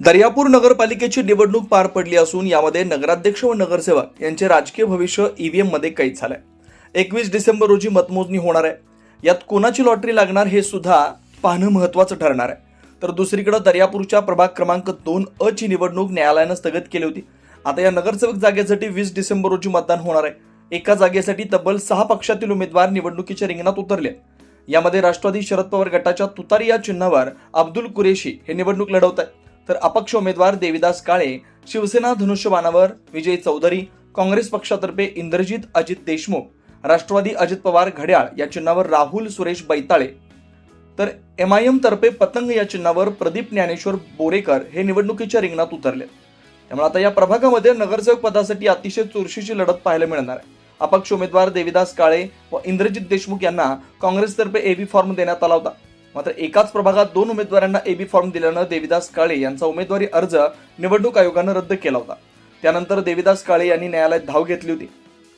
दर्यापूर नगरपालिकेची निवडणूक पार पडली असून यामध्ये नगराध्यक्ष व नगरसेवक यांचे राजकीय भविष्य ईव्हीएममध्ये कैद झालंय. एकवीस डिसेंबर रोजी मतमोजणी होणार आहे. यात कोणाची लॉटरी लागणार हे सुद्धा पाहणं महत्वाचं ठरणार आहे. तर दुसरीकडे दर्यापूरच्या प्रभाग क्रमांक दोन अ ची निवडणूक न्यायालयानं स्थगित केली होती. आता या नगरसेवक जागेसाठी वीस डिसेंबर रोजी मतदान होणार आहे. एका जागेसाठी तब्बल सहा पक्षातील उमेदवार निवडणुकीच्या रिंगणात उतरले. यामध्ये राष्ट्रवादी शरद पवार गटाच्या तुतारी या चिन्हावर अब्दुल कुरेशी हे निवडणूक लढवत आहेत तर अपक्ष उमेदवार देविदास काळे शिवसेना धनुष्यबाणावर विजय चौधरी काँग्रेस पक्षातर्फे इंद्रजित अजित देशमुख राष्ट्रवादी अजित पवार घड्याळ या चिन्हावर राहुल सुरेश बैताळे. तर एम आय एम तर्फे पतंग या चिन्हावर प्रदीप ज्ञानेश्वर बोरेकर हे निवडणुकीच्या रिंगणात उतरले. त्यामुळे आता या प्रभागामध्ये नगरसेवक पदासाठी अतिशय चुरशीची लढत पाहायला मिळणार आहे. अपक्ष उमेदवार देविदास काळे व इंद्रजित देशमुख यांना काँग्रेसतर्फे एबी फॉर्म देण्यात आला होता. मात्र एकाच प्रभागात दोन उमेदवारांना एबी फॉर्म दिल्यानं देविदास काळे यांचा उमेदवारी अर्ज निवडणूक आयोगानं रद्द केला होता. त्यानंतर देविदास काळे यांनी न्यायालयात धाव घेतली होती.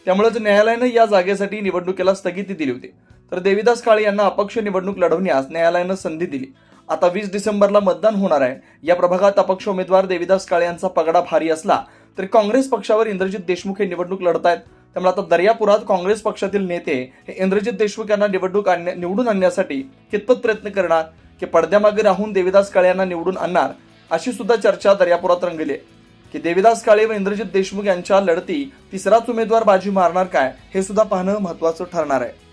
त्यामुळेच न्यायालयानं या जागेसाठी निवडणुकीला स्थगिती दिली होती. तर देविदास काळे यांना अपक्ष निवडणूक लढवण्यास न्यायालयानं संधी दिली. आता वीस डिसेंबरला मतदान होणार आहे. या प्रभागात अपक्ष उमेदवार देविदास काळे यांचा पगडा भारी असला तरी काँग्रेस पक्षावर इंद्रजित देशमुख हे निवडणूक लढत आहेत त्यामुळे आता दर्यापुरात काँग्रेस पक्षातील नेते हे इंद्रजित देशमुख यांना निवडणूक आणण्या निवडून आणण्यासाठी कितपत प्रयत्न करणार की पडद्यामागे राहून देविदास काळे यांना निवडून आणणार अशी सुद्धा चर्चा दर्यापुरात रंगली आहे. की देविदास काळे व इंद्रजित देशमुख यांच्या लढती तिसराच उमेदवार बाजी मारणार काय हे सुद्धा पाहणं महत्वाचं ठरणार आहे.